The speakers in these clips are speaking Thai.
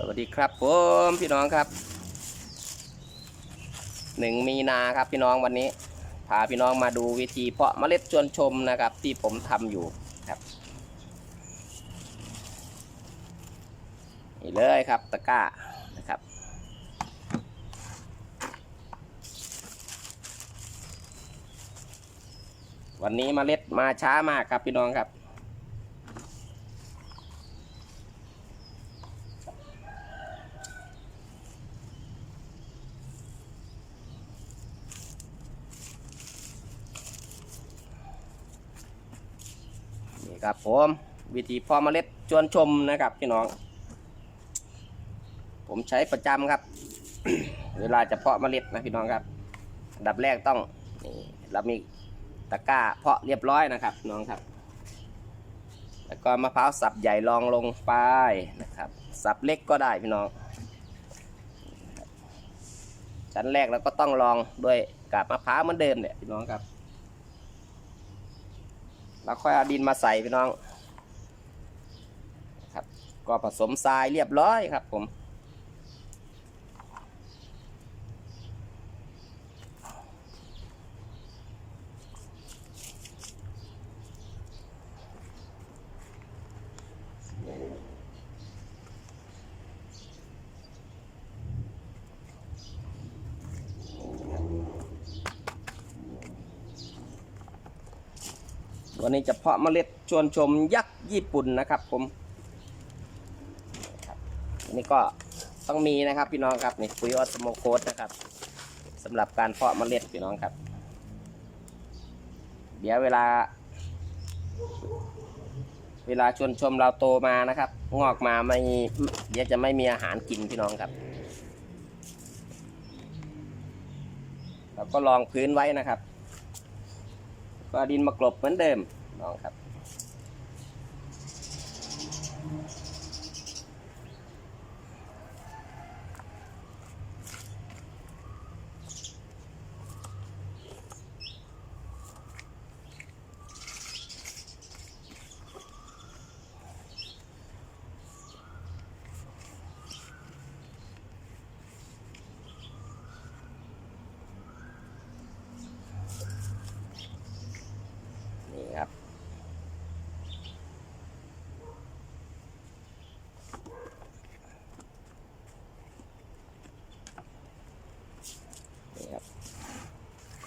สวัสดีครับผมพี่น้องครับหนึ่งมีนาครับพี่น้องวันนี้พาพี่น้องมาดูวิธีเพาะเมล็ดชวนชมนะครับ ที่ผมทำอยู่ครับนี่เลยครับตะกร้านะครับวันนี้เมล็ดมาช้ามากครับพี่น้องครับ นี่ ครับผมวิธีเพาะเมล็ดชวนชมนะครับพี่น้อง ผมใช้ประจำครับ เวลาจะเพาะเมล็ดนะพี่น้องครับอันดับแรกต้องนี่เรามีตะกร้าเพาะเรียบร้อยนะครับน้องครับ แล้วก็มะพร้าวสับใหญ่รองลงไปนะครับ สับเล็กก็ได้พี่น้อง ชั้นแรกเราก็ต้องลองด้วยกาบมะพร้าวเหมือนเดิมเนี่ยพี่น้องครับ แล้วค่อยเอาดินมาใส่พี่น้อง ครับ ก็ผสมทรายเรียบร้อยครับผม วันนี้จะเพาะเมล็ดชวนชมยักษ์ญี่ปุ่นนะครับ ผมอันนี่ก็ต้องมีนะครับพี่น้องครับนี่ปุ๋ยออสโมโคสนะครับสำหรับการเพาะเมล็ดพี่น้องครับ เดี๋ยวเวลา เวลาชวนชมเราโตมานะครับ งอกมาไม่เดี๋ยวจะไม่มีอาหารกินพี่น้องครับเราก็ลองพื้นไว้นะครับ ก็ดินมากลบเหมือนเดิม น้องครับ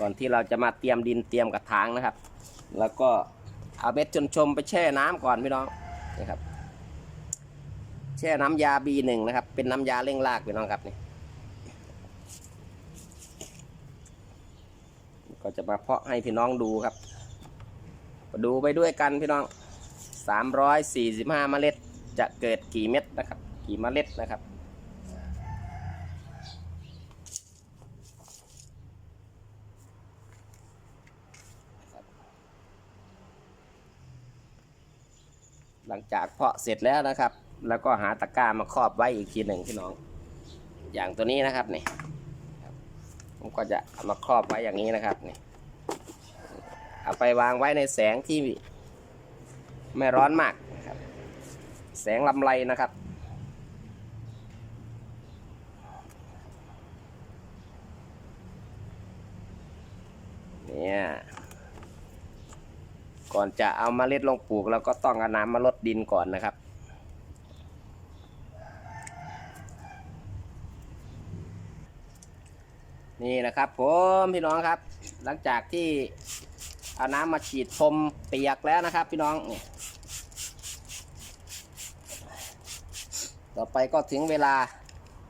ก่อนที่เราจะมาเตรียมดินเตรียมกระถางนะครับ แล้วก็เอาเบ็ดจนชมไปแช่น้ำก่อนพี่น้องนี่ครับ แช่น้ำยา B1 นะครับ เป็นน้ำยาเร่งรากพี่น้องครับนี่ก็จะมาเพาะให้พี่น้องดูครับ ดูไปด้วยกันพี่น้อง 345 เมล็ดจะเกิดกี่เม็ดนะครับ กี่เมล็ดนะครับ หลังจากเพาะเสร็จแล้วนะครับ แล้วก็หาตะกร้ามาครอบไว้อีกทีหนึ่งพี่น้อง อย่างตัวนี้นะครับนี่ผมก็จะเอามาครอบไว้อย่างนี้นะครับนี่เอาไปวางไว้ในแสงที่ไม่ร้อนมากนะครับ แสงลำไรนะครับ เนี่ย ก่อนจะเอามาเล็ดลงปลูกเราก็ต้องเอาน้ำมาลดดินก่อนนะครับ นี่นะครับผมพี่น้องครับ หลังจากที่เอาน้ำมาฉีดพรมเปียกแล้วนะครับ พี่น้องนี่ต่อไปก็ถึงเวลา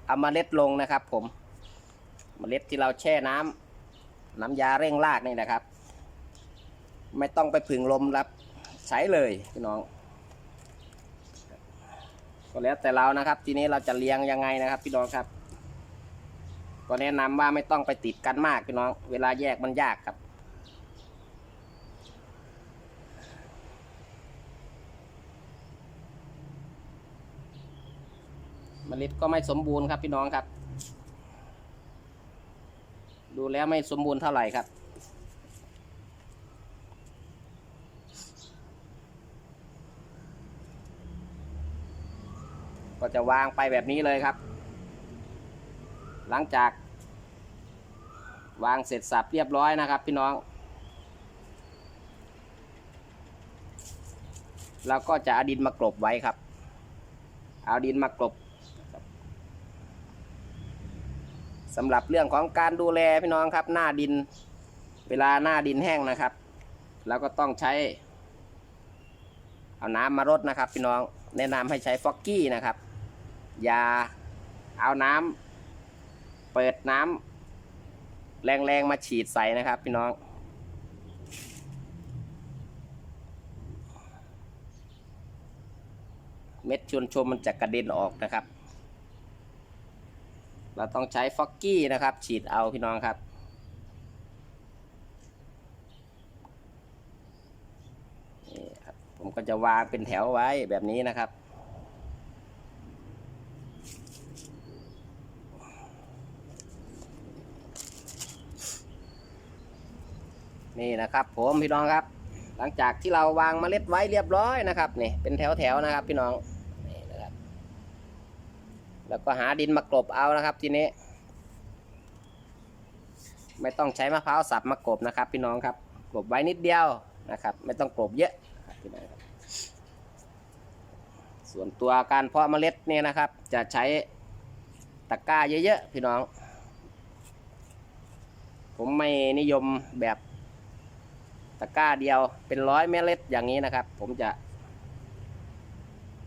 เอามาเล็ดลงนะครับผมเมล็ดที่เราแช่น้ำน้ำยาเร่งรากนี่นะครับ ไม่ต้องไปผึ่งลมรับใช้เลยพี่น้อง ก็แล้วแต่เรานะครับ ทีนี้เราจะเลี้ยงยังไงนะครับ พี่น้องครับ ก็แนะนำว่าไม่ต้องไปติดกันมากพี่น้อง เวลาแยกมันยากครับเมล็ดก็ไม่สมบูรณ์ครับพี่น้องครับ ดูแล้วไม่สมบูรณ์เท่าไหร่ครับ จะวางไปแบบนี้เลยครับ หลังจาก วางเสร็จสับเรียบร้อยนะครับ พี่น้อง เราก็จะเอาดินมากลบไว้ครับ เอาดินมากลบสำหรับเรื่องของการดูแลพี่น้องครับ หน้าดินเวลาหน้าดินแห้งนะครับเราก็ต้องใช้ เอาน้ำมารดนะครับ พี่น้องแนะนำให้ใช้ฟอกกี้นะครับ อย่าเอาน้ำเปิดน้ำแรงๆมาฉีดใส่นะครับ พี่น้อง เม็ดชวนชมมันจะกระเด็นออกนะครับ เราต้องใช้ฟอกกี้นะครับ ฉีดเอาพี่น้องครับนี่ครับผมก็จะวางเป็นแถวไว้แบบนี้นะครับ นี่นะครับ ผมพี่น้องครับ หลังจากที่เราวางเมล็ดไว้เรียบร้อยนะครับนี่เป็นแถวๆนะครับ พี่น้องนี่นะครับ แล้วก็หาดินมากลบเอานะครับ ทีนี้ ไม่ต้องใช้มะพร้าวสับมากลบนะครับ พี่น้องครับกลบไว้นิดเดียวนะครับ ไม่ต้องกลบเยอะพี่น้องครับส่วนตัวการเพาะเมล็ดเนี่ยนะครับ จะใช้ตะกร้าเยอะๆพี่น้อง ผมไม่นิยมแบบ ตะกร้าเดียวเป็นร้อยเมล็ดอย่างนี้นะครับ ผมจะ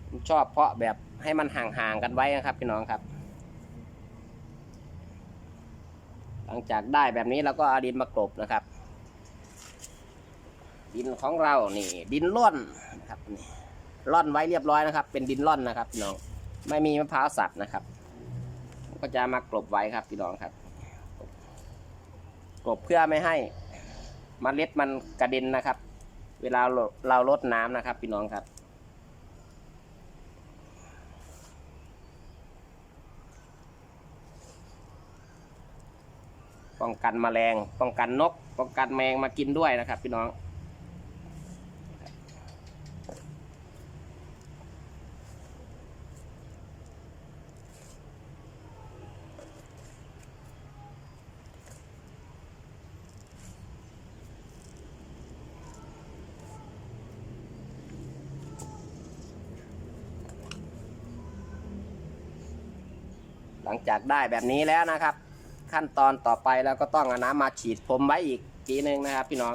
ผมชอบเพาะแบบให้มันห่างๆกันไว้นะครับพี่น้องครับ หลังจากได้แบบนี้เราก็เอาดินมากลบนะครับ ดินของเรานี่ ดินร่อนนะครับนี่ร่อนไว้เรียบร้อยนะครับ เป็นดินร่อนนะครับพี่น้องไม่มีมะพร้าวสับนะครับ ก็จะมากลบไว้ครับพี่น้องครับกลบเพื่อไม่ให้ มเมล็ดมันกระเด็นนะครับ เวลาเราเราลดน้ำนะครับพี่น้องครับป้องกันแมลงป้องกันนก ป้องกันแมงมากินด้วยนะครับ พี่น้อง งจากได้แบบนี้แล้วนะครับ ขั้นตอนต่อไปเราก็ต้องเอาน้ำมาฉีดพรมไว้อีกทีนึงนะครับ พี่น้อง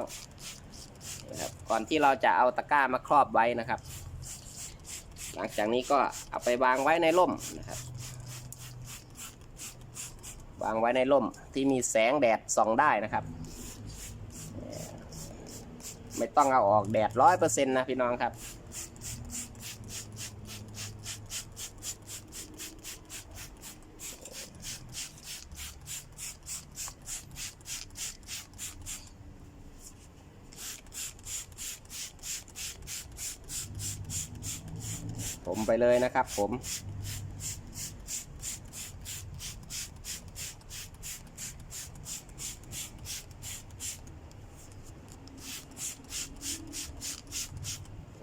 นะครับก่อนที่เราจะเอาตะกร้ามาครอบไว้นะครับ หลังจากนี้ก็เอาไปวางไว้ในร่มนะครับ วางไว้ในร่มที่มีแสงแดดส่องได้นะครับ ไม่ต้องเอาออกแดดร้อยเปอร์เซ็นต์นะพี่น้องครับ มไปเลยนะครับผม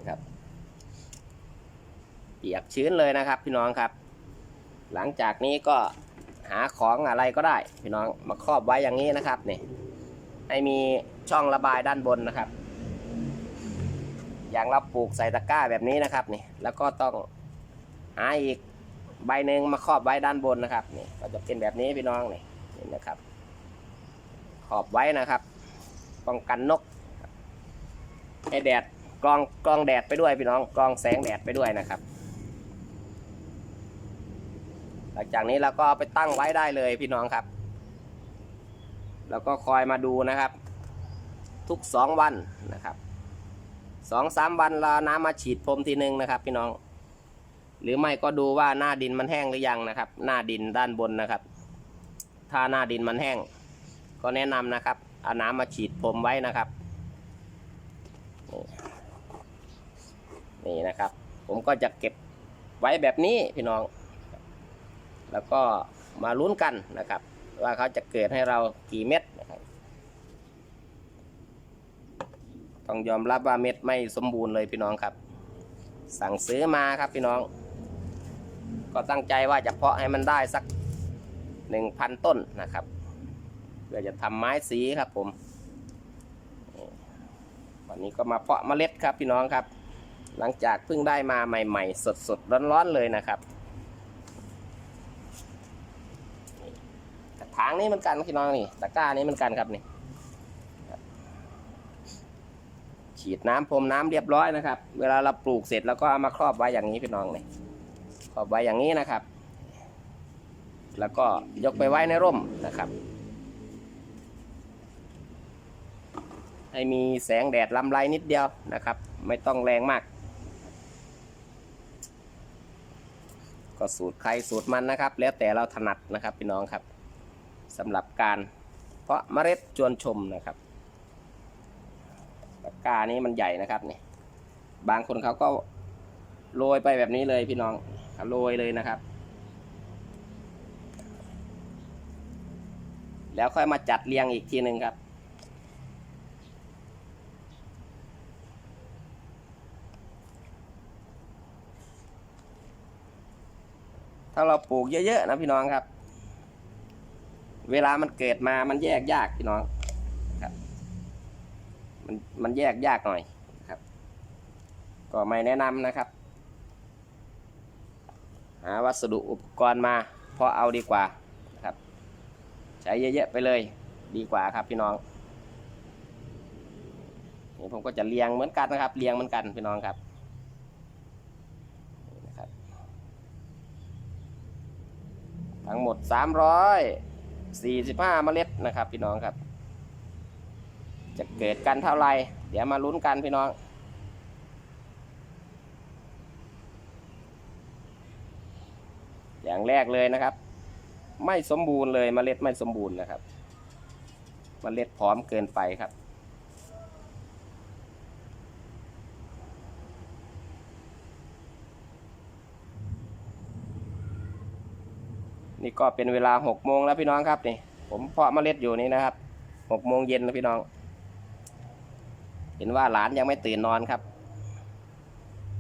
ครับเปียกชื้นเลยนะครับพี่น้องครับ หลังจากนี้ก็หาของอะไรก็ได้ พี่น้องมาครอบไว้อย่างนี้นะครับนี่ให้มีช่องระบายด้านบนนะครับ อย่างเราปลูกใส่ตะกร้าแบบนี้นะครับนี่แล้วก็ต้องหาอีกใบหนึ่งมาครอบไว้ด้านบนนะครับนี่ก็จะเป็นแบบนี้พี่น้องนี่นี่นะครับขอบไว้นะครับ ป้องกันนกให้แดดกรองกรองแดดไปด้วยพี่น้องกรองแสงแดดไปด้วยนะครับ หลังจากนี้เราก็ไปตั้งไว้ได้เลยพี่น้องครับ แล้วก็คอยมาดูนะครับ ทุกสองวันนะครับ สองสามวันเราน้ำมาฉีดพรมทีหนึ่งนะครับ พี่น้อง หรือไม่ก็ดูว่าหน้าดินมันแห้งหรือยังนะครับ หน้าดินด้านบนนะครับ ถ้าหน้าดินมันแห้ง ก็แนะนำนะครับเอาน้ำมาฉีดพรมไว้นะครับนี่นี่นะครับ ผมก็จะเก็บไว้แบบนี้พี่น้อง แล้วก็มาลุ้นกันนะครับ ว่าเขาจะเกิดให้เรากี่เม็ดนะครับ ต้องยอมรับว่าเม็ดไม่สมบูรณ์เลยพี่น้องครับ สั่งซื้อมาครับพี่น้อง ก็ตั้งใจว่าจะเพาะให้มันได้สักหนึ่งพันต้นนะครับเพื่อจะทำไม้สีครับผม วันนี้ก็มาเพาะเมล็ดครับพี่น้องครับ หลังจากเพิ่งได้มาใหม่ ๆ สดๆร้อนๆเลยนะครับกระถางนี้เหมันกันพี่น้องนี่ตะกร้านี้เหมันกันครับนี่ครับ ฉีดน้ำพรมน้ำเรียบร้อยนะครับ เวลาเราปลูกเสร็จแล้วก็เอามาครอบไว้อย่างนี้พี่น้องนี่ครอบไว้อย่างนี้นะครับ แล้วก็ยกไปไว้ในร่มนะครับให้มีแสงแดดลำไรนิดเดียวนะครับ ไม่ต้องแรงมาก ก็สูตรใครสูตรมันนะครับ แล้วแต่เราถนัดนะครับพี่น้องครับสำหรับการเพาะเมล็ดจวนชมนะครับ กานี้มันใหญ่นะครับนี่บางคนเขาก็โรยไปแบบนี้เลยพี่น้องโรยเลยนะครับ แล้วค่อยมาจัดเรียงอีกทีหนึ่งครับ ถ้าเราปลูกเยอะๆนะพี่น้องครับ เวลามันเกิดมามันแยกยากพี่น้อง มันแยกยากหน่อยครับ ก็ไม่แนะนำนะครับ หาวัสดุอุปกรณ์มาพาะเอาดีกว่านะครับ ใช้เยอะๆไปเลยดีกว่าครับพี่น้องนี่ผมก็จะเรียงเหมือนกันนะครับ เรียงเหมือนกันพี่น้องครับนะครับ ทั้งหมด 345 เมล็ดนะครับ พี่น้องครับ จะเกิดกันเท่าไรเดี๋ยวมาลุ้นกันพี่น้อง อย่างแรกเลยนะครับ ไม่สมบูรณ์เลยเมล็ดไม่สมบูรณ์นะครับเมล็ดพร้อมเกินไปครับนี่ก็เป็นเวลาหกโมงแล้วพี่น้องครับนี่ ผมเพาะเมล็ดอยู่นี่นะครับหกโมงเย็นนะพี่น้อง เห็นว่าหลานยังไม่ตื่นนอนครับ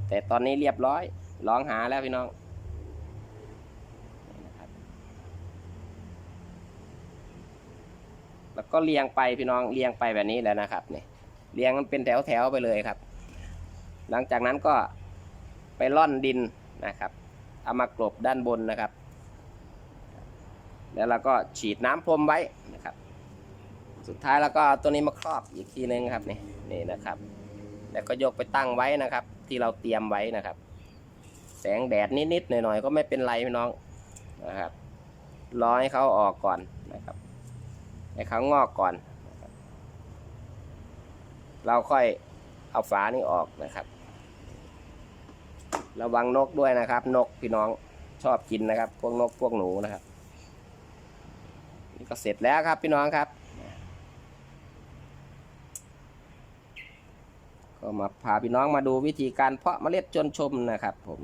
แต่ตอนนี้เรียบร้อย ร้องหาแล้วพี่น้องแล้วก็เรียงไปพี่น้องเรียงไปแบบนี้แล้วนะครับนี่เรียงมันเป็นแถวแถวไปเลยครับ หลังจากนั้นก็ไปร่อนดินนะครับเอามากลบด้านบนนะครับ แล้วเราก็ฉีดน้ำพรมไว้นะครับ สุดท้ายแล้วก็เอาตัวนี้มาครอบอีกทีนึงครับนี่ นี่นะครับ แล้วก็ยกไปตั้งไว้นะครับ ที่เราเตรียมไว้นะครับ แสงแดดนิดๆหน่อยๆก็ไม่เป็นไรพี่น้องนะครับรอให้เขาออกก่อนนะครับให้เขางอกก่อน เราค่อยเอาฝานี่ออกนะครับ ระวังนกด้วยนะครับ นกพี่น้องชอบกินนะครับ พวกนกพวกหนูนะครับนี่ก็เสร็จแล้วครับพี่น้องครับ ก็มาพาพี่น้องมาดูวิธีการเพาะเมล็ดจนชมนะครับ ผม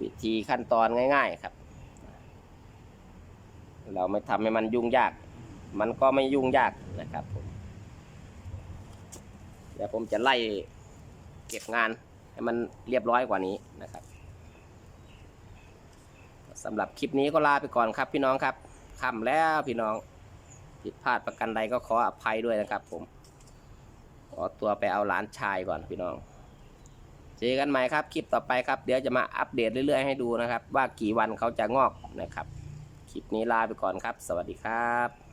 วิธีขั้นตอนง่าย ๆครับ เราไม่ทำให้มันยุ่งยาก มันก็ไม่ยุ่งยากนะครับผมเดี๋ยวผมจะไล่เก็บงานให้มันเรียบร้อยกว่านี้นะครับสำหรับคลิปนี้ก็ลาไปก่อนครับพี่น้องครับค่ำแล้วพี่น้อง ผิดพลาดประกันใดก็ขออภัยด้วยนะครับ ผม ขอตัวไปเอาหลานชายก่อนพี่น้องเจอกันใหม่ครับคลิปต่อไปครับ เดี๋ยวจะมาอัปเดตเรื่อยๆให้ดูนะครับ ว่ากี่วันเขาจะงอกนะครับ คลิปนี้ลาไปก่อนครับ สวัสดีครับ